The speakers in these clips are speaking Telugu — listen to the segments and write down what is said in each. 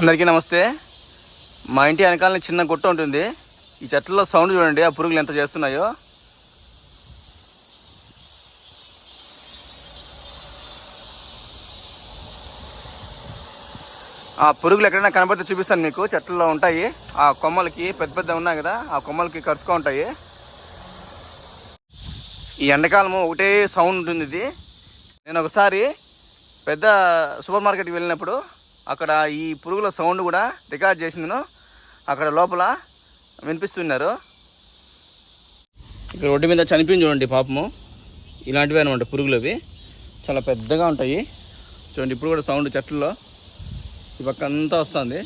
అందరికీ నమస్తే. మా ఇంటి వెనకాలని చిన్న గుట్ట ఉంటుంది. ఈ చెట్లలో సౌండ్ చూడండి ఆ పురుగులు ఎంత చేస్తున్నాయో. ఆ పురుగులు ఎక్కడైనా కనబడితే చూపిస్తాను మీకు. చెట్లలో ఉంటాయి. ఆ కొమ్మలకి పెద్ద పెద్ద ఉన్నాయి కదా ఆ కొమ్మలకి కరుచుకో ఉంటాయి. ఈ ఎండాకాలము ఒకటే సౌండ్ ఉంటుంది. ఇది. నేను ఒకసారి పెద్ద సూపర్ మార్కెట్కి వెళ్ళినప్పుడు అక్కడ ఈ పురుగుల సౌండ్ కూడా రికార్డ్ చేసిందను. అక్కడ లోపల వినిపిస్తున్నారు. ఇక్కడ రోడ్డు మీద చనిపోయింది చూడండి పాపము. ఇలాంటివి అనమాట పురుగులు అవి చాలా పెద్దగా ఉంటాయి. చూడండి ఇప్పుడు కూడా సౌండ్ చెట్లలో ఈ పక్క అంతా వస్తుంది.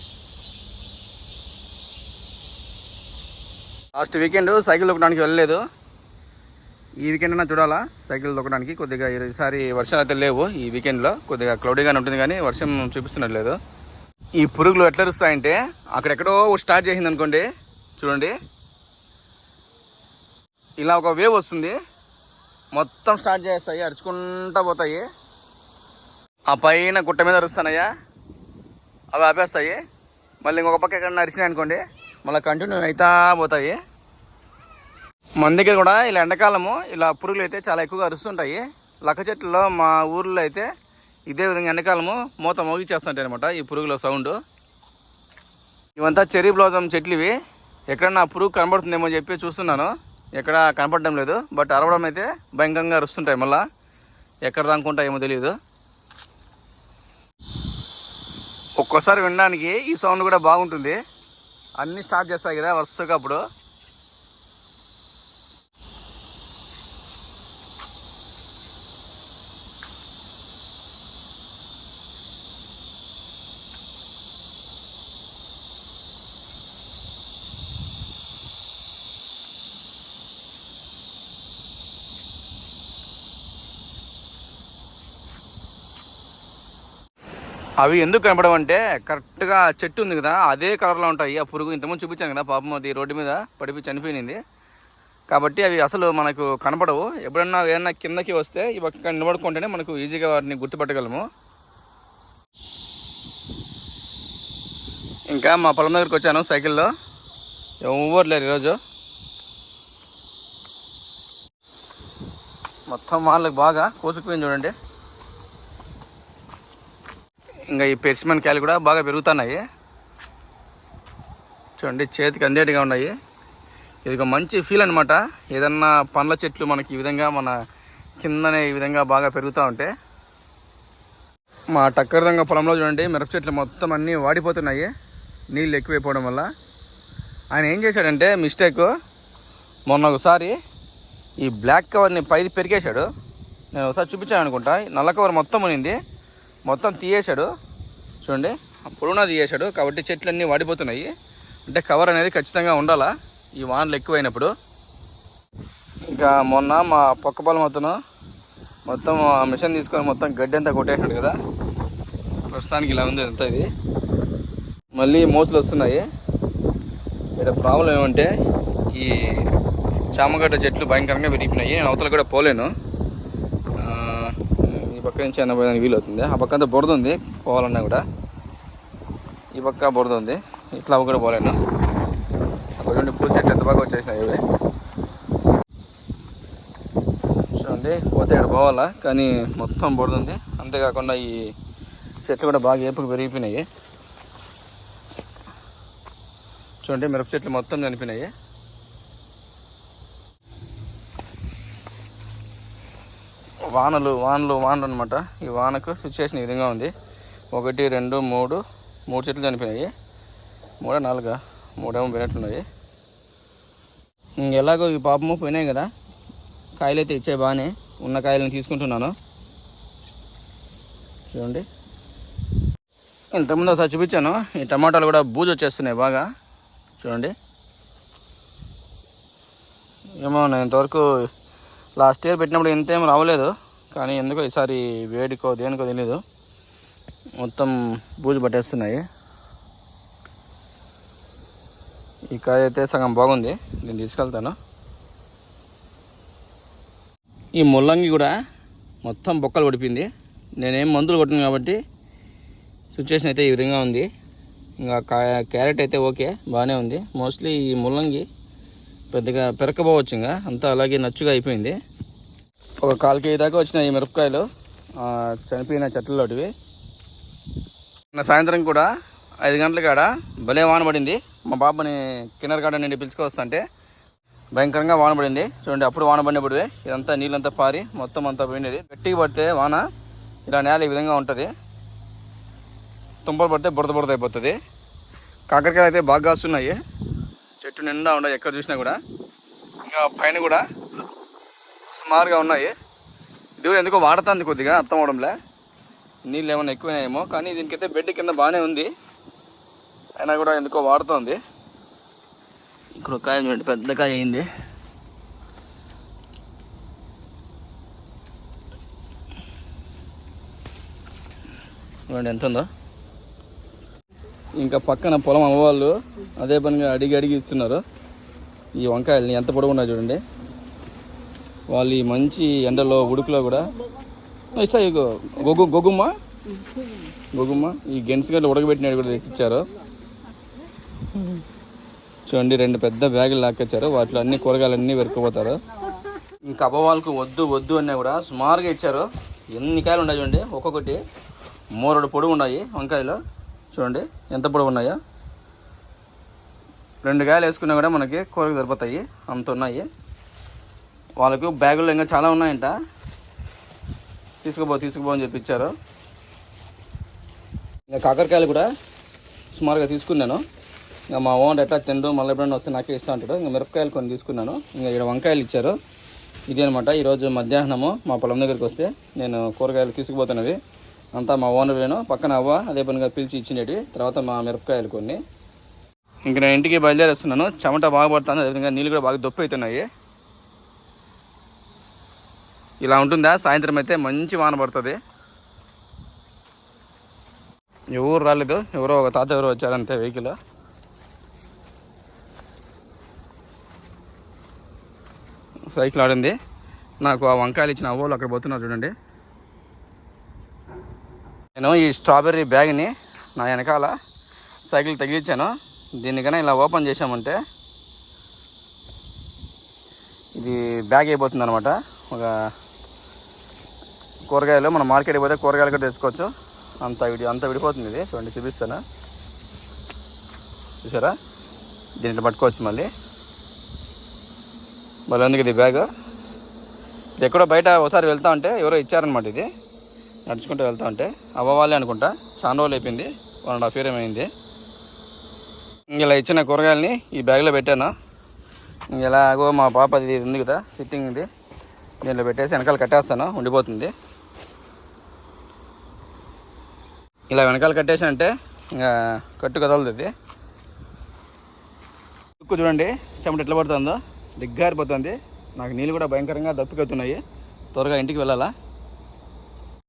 లాస్ట్ వీకెండ్ సైకిల్ తొక్కడానికి వెళ్ళలేదు. ఈ వీకెండ్ అయినా చూడాలా? సైకిల్ తొక్కడానికి కొద్దిగా ఈసారి వర్షాలు అయితే లేవు. ఈ వీకెండ్లో కొద్దిగా క్లౌడీగానే ఉంటుంది కానీ వర్షం చూపిస్తున్నట్లేదు. ఈ పురుగులు ఎట్లా అరుస్తాయంటే అక్కడెక్కడో స్టార్ట్ చేసింది అనుకోండి చూడండి. ఇలా ఒక వేవ్ వస్తుంది. మొత్తం స్టార్ట్ చేస్తాయి అరుచుకుంటా పోతాయి. ఆ పైన గుట్ట మీద అరుస్తానయ్యా. అవి ఆపేస్తాయి. మళ్ళీ ఇంకొక పక్క ఎక్కడన్నా అరిచినాయి అనుకోండి మళ్ళీ కంటిన్యూ అవుతా పోతాయి. మన దగ్గర కూడా ఇలా ఎండాకాలము ఇలా పురుగులు అయితే చాలా ఎక్కువగా అరుస్తుంటాయి. లక్క చెట్లలో మా ఊర్లో అయితే ఇదే విధంగా ఎండాకాలము మూత మోగిచ్చేస్తుంటాయి అనమాట ఈ పురుగుల సౌండ్. ఇవంతా చెరీ బ్లాజమ్ చెట్లు ఇవి ఎక్కడన్నా పురుగు కనబడుతుందేమో అని చెప్పి చూస్తున్నాను. ఎక్కడ కనపడడం లేదు. బట్ అరవడం అయితే భయంకరంగా అరుస్తుంటాయి మళ్ళా. ఎక్కడ దానుకుంటాయేమో తెలియదు ఒక్కోసారి వినడానికి ఈ సౌండ్ కూడా బాగుంటుంది. అన్నీ స్టార్ట్ చేస్తాయి కదా వరుసగా అప్పుడు. అవి ఎందుకు కనపడవు అంటే కరెక్ట్గా చెట్టు ఉంది కదా అదే కలర్లో ఉంటాయి. ఆ పురుగు ఇంతకుముందు చూపించాను కదా పాపం అది రోడ్డు మీద పడిపోయి చనిపోయింది. కాబట్టి అవి అసలు మనకు కనపడవు. ఎప్పుడన్నా ఏదన్నా కిందకి వస్తే ఈ పక్క నిలబడుకుంటేనే మనకు ఈజీగా వాటిని గుర్తుపట్టగలము. ఇంకా మా పొలం దగ్గరికి వచ్చాను సైకిల్లో. ఎవరు లేరు ఈరోజు. మొత్తం వాళ్ళకి బాగా కోసుకుపోయింది చూడండి. ఇంకా ఈ పెర్సిమన్ కాయలు కూడా బాగా పెరుగుతున్నాయి. చూడండి చేతికి అందేటిగా ఉన్నాయి. ఇది ఒక మంచి ఫీల్ అనమాట ఏదన్నా పండ్ల చెట్లు మనకి ఈ విధంగా మన కిందనే ఈ విధంగా బాగా పెరుగుతూ ఉంటే. మా టక్కర రంగ పొలంలో చూడండి మిరప చెట్లు మొత్తం అన్నీ వాడిపోతున్నాయి. నీళ్ళు ఎక్కువైపోవడం వల్ల. ఆయన ఏం చేశాడంటే మిస్టేక్ మొన్న ఒకసారి ఈ బ్లాక్ కవర్ని పైది పెరిగేశాడు. నేను ఒకసారి చూపించాను అనుకుంటా నల్ల కవర్ మొత్తం ఉనింది మొత్తం తీయేశాడు. చూడండి పొడునా తీయేశాడు. కాబట్టి చెట్లన్నీ వాడిపోతున్నాయి. అంటే కవర్ అనేది ఖచ్చితంగా ఉండాలా? ఈ వానలు ఎక్కువైనప్పుడు. ఇంకా మొన్న మా పక్క పొలం అతను మొత్తం ఆ మిషన్ తీసుకొని మొత్తం గడ్డి అంతా కొట్టేసాడు కదా. ప్రస్తుతానికి ఇలా ఉంది అంతా ఇది. మళ్ళీ మోసలు వస్తున్నాయి. ఇక్కడ ప్రాబ్లం ఏమంటే ఈ చామగడ్డ చెట్లు భయంకరంగా విరిగిపోయినాయి. నేను అవతల కూడా పోలేను. ఈ పక్క నుంచి అన్న పోయడానికి వీలు అవుతుంది. ఆ పక్క అంతా బురద ఉంది పోవాలన్నా కూడా. ఈ పక్క బురద ఉంది ఇట్లా అవి కూడా పోలేను అక్కడ నుండి పూల చెట్లు ఎంత బాగా వచ్చేసినాయి ఇవి. చూడండి పోతే ఇక్కడ పోవాలా కానీ మొత్తం బురద ఉంది. అంతేకాకుండా ఈ చెట్లు కూడా బాగా ఏపుకు పెరిగిపోయినాయి. చూడండి మిరప చెట్లు మొత్తం చనిపోయినాయి. వానలు వానలు వానలు అనమాట ఈ వానకు సిచ్యువేషన్ ఈ విధంగా ఉంది. ఒకటి రెండు మూడు మూడు చెట్లు చనిపోయినాయి మూడో నాలుగా? మూడేమో పోయినట్లున్నాయి ఎలాగో ఈ పాపము పోయినాయి కదా. కాయలు అయితే ఇచ్చాయి బాగానే ఉన్న కాయలను తీసుకుంటున్నాను. చూడండి. ఇంతకుముందు ఒకసారి చూపించాను. ఈ టమాటాలు కూడా బూజు వచ్చేస్తున్నాయి బాగా. చూడండి. ఏమో నేను ఇంతవరకు లాస్ట్ ఇయర్ పెట్టినప్పుడు ఇంత ఏం రావలేదు. కానీ ఎందుకో ఈసారి వేడికో దేనికో తెలియదు మొత్తం బూజు పట్టేస్తున్నాయి. ఈ కాయ అయితే సగం బాగుంది. నేను తీసుకెళ్తాను. ఈ ముల్లంగి కూడా మొత్తం బొక్కలు పడిపోయింది. నేనేం మందులు కొట్టాను కాబట్టి సిచ్యువేషన్ అయితే ఈ విధంగా ఉంది. ఇంకా కా- క్యారెట్ అయితే ఓకే బాగానే ఉంది. మోస్ట్లీ ఈ ముల్లంగి పెద్దగా పెరకపోవచ్చు ఇంకా. అంతా అలాగే నచ్చుగా అయిపోయింది. ఒక కాల్ కేజీ దాకా వచ్చినాయి ఈ మిరపకాయలు. చనిపోయిన చెట్లలోటివి. నిన్న సాయంత్రం కూడా ఐదు గంటల కాడ భలే వాన పడింది. మా బాబుని కిన్నర్ గార్డెన్ నుండి పిలుచుకొస్తుంటే భయంకరంగా వాన పడింది. చూడండి అప్పుడు వాన పడినప్పుడు ఇదంతా నీళ్ళంతా పారి మొత్తం అంతా పోయినది. గట్టిగా పడితే వాన ఇలా నేల ఈ విధంగా ఉంటుంది. తుంపలు పడితే బురద బురద అయిపోతుంది. కాకరకాయలు అయితే బాగా కాస్తున్నాయి. చెట్టు నిండా ఉన్నాయి ఎక్కడ చూసినా కూడా. ఇంకా పైన కూడా సుమారుగా ఉన్నాయి. డ్యూర్ ఎందుకో వాడుతుంది కొద్దిగా అర్థం అవడంలే. నీళ్ళు ఏమైనా ఎక్కువైనాయేమో కానీ దీనికైతే బెడ్ కింద బాగానే ఉంది. అయినా కూడా ఎందుకో వాడుతుంది. ఇక్కడ కాయ చూడండి పెద్ద కాయ అయింది. చూడండి ఎంత ఉందో. ఇంకా పక్కన పొలం అమ్మవాళ్ళు అదే పనిగా అడిగి అడిగి ఇస్తున్నారు. ఈ వంకాయలని ఎంత పొడవు చూడండి. వాళ్ళు ఈ మంచి ఎండలో ఉడుకులో కూడా ఇస్తా గొగ్గు గొగ్గుమ్మ గొగ్గుమ్మ ఈ గెన్సుగడ్డ ఉడకబెట్టినవి కూడా తెచ్చిచ్చారు. చూడండి రెండు పెద్ద బ్యాగులు లాక్కొచ్చారు. వాటిలో అన్ని కూరగాయలు అన్నీ వెరుక్కుపోతారు ఇంకా అబ్బవాళ్ళకు వద్దు వద్దు అన్నా కూడా సుమారుగా ఇచ్చారు. ఎన్ని కాయలు ఉన్నాయి చూడండి? ఒక్కొక్కటి. మూరడు పొడుగు ఉన్నాయి వంకాయలు. చూడండి ఎంత పొడవు ఉన్నాయో. రెండు కాయలు వేసుకున్నా కూడా మనకి కూరకు సరిపోతాయి. అంత ఉన్నాయి. వాళ్ళకు బ్యాగులు ఇంకా చాలా ఉన్నాయంట. తీసుకుపో తీసుకుపో అని చెప్పి ఇచ్చారు ఇంకా కాకరకాయలు కూడా సుమారుగా తీసుకున్నాను. ఇంకా మా ఓన్ ఎట్లా తిండు మళ్ళీ ఎప్పుడైనా వస్తే నాకే ఇస్తా ఉంటాడు ఇంకా మిరపకాయలు కొన్ని తీసుకున్నాను. ఇంకా ఇక్కడ వంకాయలు ఇచ్చారు. ఇది అనమాట ఈరోజు మధ్యాహ్నము మా పొలం దగ్గరికి వస్తే నేను కూరగాయలు తీసుకుపోతున్నవి. అంతా మా ఓనర్ నేను పక్కన అవ్వ అదే పనిగా పిలిచి ఇచ్చినవి తర్వాత మా మిరపకాయలు కొన్ని. ఇంక నేను ఇంటికి బయలుదేరేస్తున్నాను. చెమట బాగా పడుతుంది అదేవిధంగా నీళ్ళు కూడా బాగా దొప్పి అవుతున్నాయి. ఇలా ఉంటుందా? సాయంత్రం అయితే మంచి వాన పడుతుంది. ఎవరు రాలేదు. ఎవరో ఒక తాత ఎవరో వచ్చారంతే వెహికల్ సైకిల్ ఆడింది. నాకు ఆ వంకాయలు ఇచ్చిన అవ్వలు అక్కడ పోతున్నారు చూడండి. నేను ఈ స్ట్రాబెర్రీ బ్యాగ్ని నా వెనకాల సైకిల్ తగిలించాను దీనికైనా ఇలా ఓపెన్ చేసామంటే ఇది బ్యాగ్ అయిపోతుంది అనమాట ఒక కూరగాయలు మనం మార్కెట్కి పోతే కూరగాయలు కూడా తెచ్చుకోవచ్చు. అంత విడి అంత విడిపోతుంది ఇది. చూడండి చూపిస్తాను చూసారా? దీంట్లో పట్టుకోవచ్చు మళ్ళీ. మళ్ళీ ఎందుకు ఇది బ్యాగ్. ఇది ఎక్కడో బయట ఒకసారి వెళ్తా ఉంటే ఎవరో ఇచ్చారనమాట ఇది. నడుచుకుంటూ వెళ్తా ఉంటే. అవ్వవాలే అనుకుంటా. చాలా రోజులు అయిపోయింది. వన్ అండ్ హాఫ్ ఇయర్ ఏమైంది. ఇంక ఇలా ఇచ్చిన కూరగాయలని ఈ బ్యాగ్లో పెట్టాను. ఇంక ఎలాగో మా పాప అది ఉంది కదా సిట్టింగ్ ఇది దీనిలో పెట్టేసి వెనకాల కట్టేస్తాను. ఉండిపోతుంది. ఇలా వెనకాల కట్టేసానంటే ఇంకా కట్టు కదలదు ఉక్కు చూడండి చెమట ఎట్లా పడుతుందో. దిగ్గారిపోతుంది. నాకు నీళ్ళు కూడా భయంకరంగా దప్పికెళ్తున్నాయి త్వరగా ఇంటికి వెళ్ళాలా?